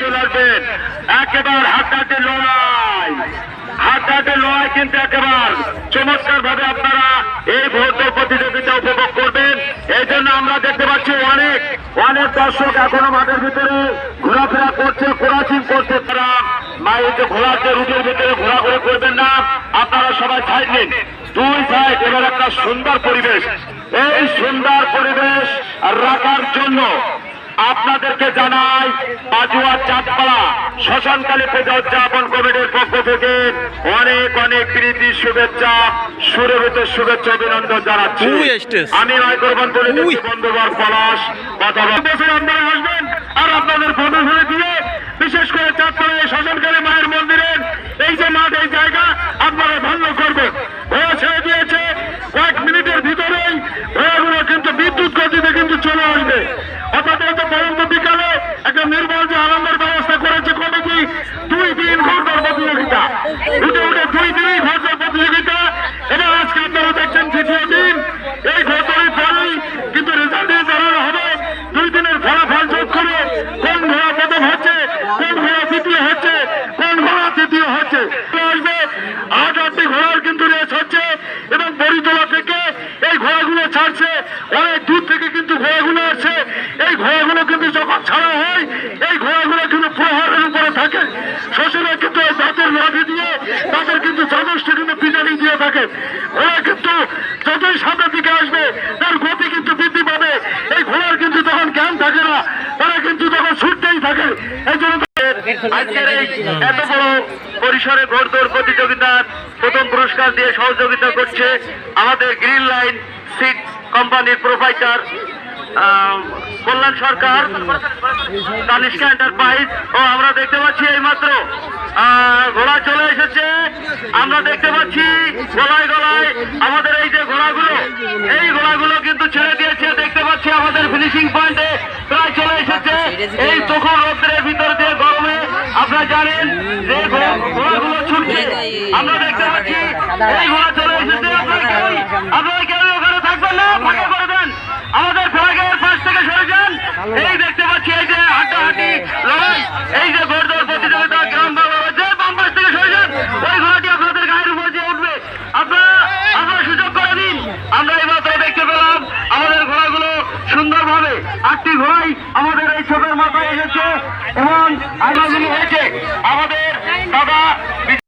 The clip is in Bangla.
চলে আসবেন একেবারে হাড্ডাহাড্ডি লড়াই। হাড্ডাহাড্ডি লড়াই কিন্তু একেবারে চমৎকার ভাবে আপনারা এই ভোট প্রতিযোগিতা উপভোগ করবেন। এই জন্য আমরা দেখতে পাচ্ছি অনেক অনেক দর্শক এখনও মাঠের ভিতরে ঘোরাফেরা করছে কোরাচিং করছে তারা। মা এই যে ঘোরার যে রুটের ভিতরে ঘোরাঘুরি করবেন না, আপনারা সবাই সাইড নিন। দুই সাইড এবার একটা সুন্দর পরিবেশ। এই সুন্দর পরিবেশ রাখার জন্য আপনাদেরকে জানাই বাজুয়া চাঁদপাড়া শ্মশানকালী পূজা উদযাপন কমিটির পক্ষ থেকে অনেক অনেক প্রীতি শুভেচ্ছা সুরভিত শুভেচ্ছা অভিনন্দন জানাচ্ছি। আমি নয় করবেন বলে বন্ধুবার পলাশ কথা বল- বছর আপনারা আসবেন আর আপনাদের ফটো ফেলে দিয়ে বিশেষ করে চাঁদপাড়া এই শ্মশানকালী মায়ের মন্দিরের এই যে মাঠ এই জায়গা আপনারা ধন্য করবেন ঘোড়া ছেড়ে দিয়েছে কয়েক মিনিটের ভিতরেই ঘোড়াগুলো কিন্তু বিদ্যুৎ গতিতে কিন্তু চলে আসবে অর্থাৎ এই যে পরন্ত বিকালে একটা নির্মল যে আনন্দের ব্যবস্থা করেছে কমিটি দুই দিন ঘণ্টার প্রতিযোগিতা উঠে উঠে দুই দিনই ঘণ্টার প্রতিযোগিতা এবং আজকে আপনারা দেখছেন তৃতীয় দিন এই ঘটনার পরেই কিন্তু রেজাল্ট জানানো হবে দুই দিনের ফলাফল যোগ করে কোন ঘোড়া প্রথম হচ্ছে কোন ঘোড়া তৃতীয় হচ্ছে কোন ঘোড়া তৃতীয় হচ্ছে আসবে আটটি ঘোড়ার কিন্তু রেস হচ্ছে এবং বড়িতলা থেকে এই ঘোড়াগুলো ছাড়ছে। অনেক দূর থেকে কিন্তু ঘোড়াগুলো আসছে। এই ঘোড়াগুলো কিন্তু যখন ছাড়া হয়, এই ঘোড়াগুলো কিন্তু প্রহারের উপরে থাকে। শ্বশুরা কিন্তু দাঁতের লাঠি দিয়ে তাদের কিন্তু যথেষ্ট কিন্তু পিটানি দিয়ে থাকে। ওরা কিন্তু যতই সামনের দিকে আসবে, তার গতি কিন্তু বৃদ্ধি পাবে এই ঘোড়ার কিন্তু তখন জ্ঞান থাকে না তারা কিন্তু তখন ছুটতেই থাকে এই জন্য আজকের এত বড় পরিসরে ঘোড়দৌড় প্রতিযোগিতার প্রথম পুরস্কার দিয়ে সহযোগিতা করছে আমাদের গ্রিন লাইন সিট কোম্পানির প্রোভাইডার কল্যাণ সরকার, তানিষ্কা এন্টারপ্রাইজ। ও, আমরা দেখতে পাচ্ছি এইমাত্র ঘোড়া চলে এসেছে। আমরা দেখতে পাচ্ছি গলায় গলায় আমাদের এই যে ঘোড়াগুলো, এই ঘোড়াগুলো কিন্তু ছেড়ে দিয়েছে। দেখতে পাচ্ছি আমাদের ফিনিশিং পয়েন্টে প্রায় চলে এসেছে। এই তখন রোদ্রের ভিতর দিয়ে গরমে আপনারা জানেন যে ঘো- ঘোড়াগুলো ছুটছে আমরা দেখতে পাচ্ছি এই ঘোড়া চলে এসেছে আপনারা কেউই আপনারা কেউ ওখানে থাকবেন না ফাঁকা করে দেন। আমাদের ফ্ল্যাগের পাশ থেকে সরে যান। এই দেখতে পাচ্ছি এই যে হাড্ডাহাড্ডি লড়াই এই যে ঘোড়দৌড় প্রতিযোগিতা গ্রাম বাংলা যে বাম পাশ থেকে সরে যান। ওই ঘোড়াটি আপনাদের গায়ের উপর দিয়ে উঠবে। আপনারা আপনারা সুযোগ করে দিন। আমরা এই মাত্র দেখতে পেলাম আমাদের ঘোড়াগুলো সুন্দরভাবে আটটি ঘোড়াই আমাদের এই ছোটের মাথায় এসেছে এবং আইনগুলো হয়েছে। আমাদের দাদা